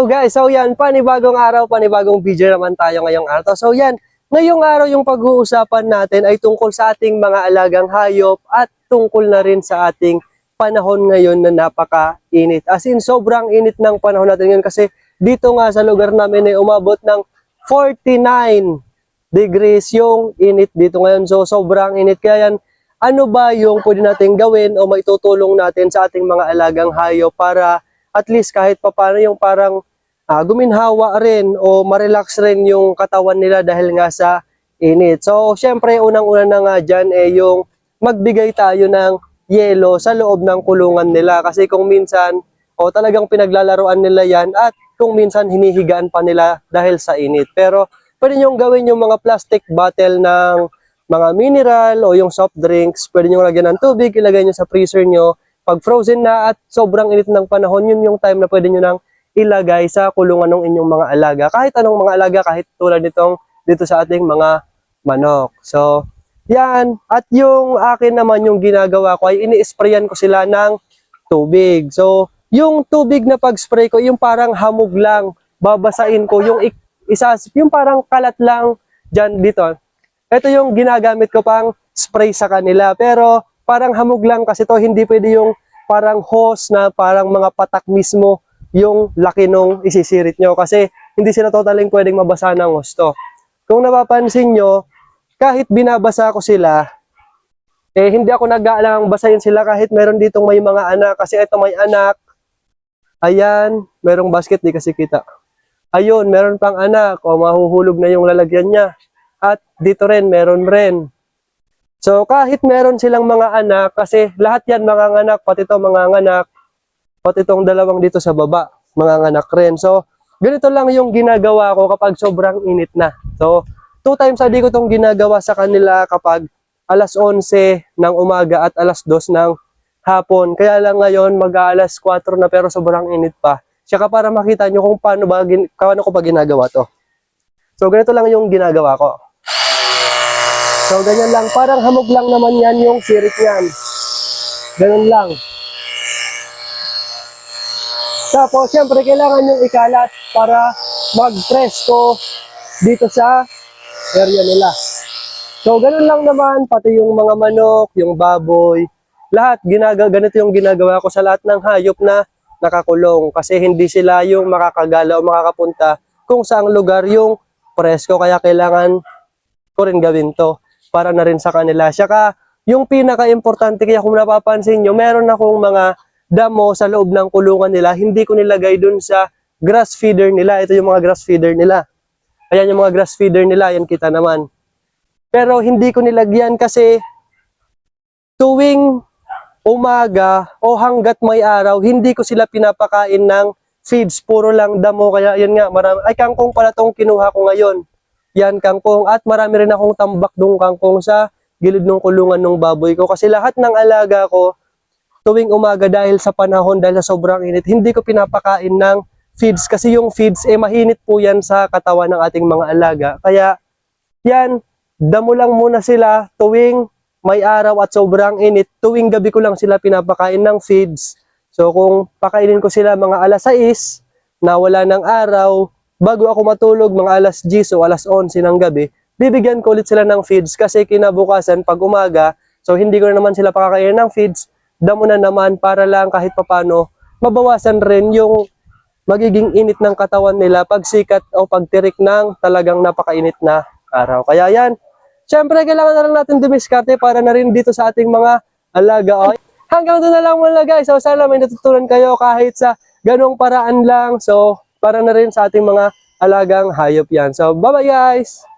So guys, so yan, panibagong araw, panibagong video naman tayo ngayong araw. So yan, ngayong araw yung pag-uusapan natin ay tungkol sa ating mga alagang hayop at tungkol na rin sa ating panahon ngayon na napaka-init. As in, sobrang init ng panahon natin ngayon kasi dito nga sa lugar namin ay umabot ng 49 degrees yung init dito ngayon. So sobrang init. Kaya yan, ano ba yung pwede natin gawin o maitutulong natin sa ating mga alagang hayop para at least kahit papano yung parang ah, guminhawa rin o ma-relax rin yung katawan nila dahil nga sa init. So, syempre, unang-una na nga dyan eh yung magbigay tayo ng yelo sa loob ng kulungan nila. Kasi kung minsan, o talagang pinaglalaroan nila yan at kung minsan hinihigaan pa nila dahil sa init. Pero pwede nyo gawin yung mga plastic bottle ng mga mineral o yung soft drinks. Pwede nyo lagyan ng tubig, ilagay nyo sa freezer nyo. Pag frozen na at sobrang init ng panahon, yun yung time na pwede nyo nang ilagay sa kulungan ng inyong mga alaga. Kahit anong mga alaga, kahit tulad nitong dito sa ating mga manok. So, yan. At yung akin naman yung ginagawa ko ay ini-sprayan ko sila ng tubig. So, yung tubig na pag-spray ko, yung parang hamog lang, babasain ko. Yung isa, yung parang kalat lang dyan dito. Ito yung ginagamit ko pang spray sa kanila. Pero parang hamog lang kasi to hindi pwede yung parang hose na parang mga patak mismo yung laki nung isisirit nyo. Kasi hindi sila totaling pwedeng mabasa ng gusto. Kung napapansin nyo, kahit binabasa ko sila, eh hindi ako nag-aalang basahin sila kahit meron ditong may mga anak. Kasi ito may anak. Ayan, merong basket, di kasi kita. Ayun, meron pang anak. O mahuhulog na yung lalagyan niya. At dito rin, meron rin. So kahit meron silang mga anak, kasi lahat yan mga anak, pati ito mga anak, pati itong dalawang dito sa baba, mga anak rin. So ganito lang yung ginagawa ko kapag sobrang init na. So two times a day ko itong ginagawa sa kanila kapag alas 11 ng umaga at alas 2 ng hapon. Kaya lang ngayon mag-aalas 4 na pero sobrang init pa. Tsaka para makita nyo kung paano, ba, paano ko pa ginagawa to. So ganito lang yung ginagawa ko. So, ganyan lang. Parang hamog lang naman yan yung sirit niyan. Ganun lang. Tapos, syempre, kailangan yung ikalat para mag-presko dito sa area nila. So, ganun lang naman. Pati yung mga manok, yung baboy, lahat, ginaga, ganito yung ginagawa ko sa lahat ng hayop na nakakulong. Kasi hindi sila yung makakagala o makakapunta kung saang lugar yung presko. Kaya kailangan ko rin gawin to para na rin sa kanila. Saka yung pinaka-importante kaya kung napapansin nyo, meron akong mga damo sa loob ng kulungan nila. Hindi ko nilagay dun sa grass feeder nila. Ito yung mga grass feeder nila. Ayan yung mga grass feeder nila. Yan kita naman. Pero hindi ko nilagyan kasi tuwing umaga o hanggat may araw, hindi ko sila pinapakain ng feeds. Puro lang damo. Kaya yan nga, marami. Ay, kangkong pala tong kinuha ko ngayon. Yan, kangkong. At marami rin akong tambak dong kangkong sa gilid ng kulungan ng baboy ko. Kasi lahat ng alaga ko, tuwing umaga dahil sa panahon, dahil sa sobrang init, hindi ko pinapakain ng feeds. Kasi yung feeds, eh mahinit po yan sa katawan ng ating mga alaga. Kaya, yan, damo lang muna sila tuwing may araw at sobrang init. Tuwing gabi ko lang sila pinapakain ng feeds. So kung pakainin ko sila mga alas 6 na wala ng araw, bago ako matulog mga alas 10 o alas 11 ng gabi, bibigyan ko ulit sila ng feeds kasi kinabukasan pag umaga, so hindi ko na naman sila pakakainin ng feeds, damo na naman para lang kahit papano mabawasan rin yung magiging init ng katawan nila pag sikat o pagtirik ng talagang napakainit na araw. Kaya yan, syempre kailangan na lang natin dumiskarte para na rin dito sa ating mga alaga. Okay? Hanggang doon na lang muna guys. So sana may natutunan kayo kahit sa ganong paraan lang. So para na rin sa ating mga alagang hayop yan. So bye bye guys!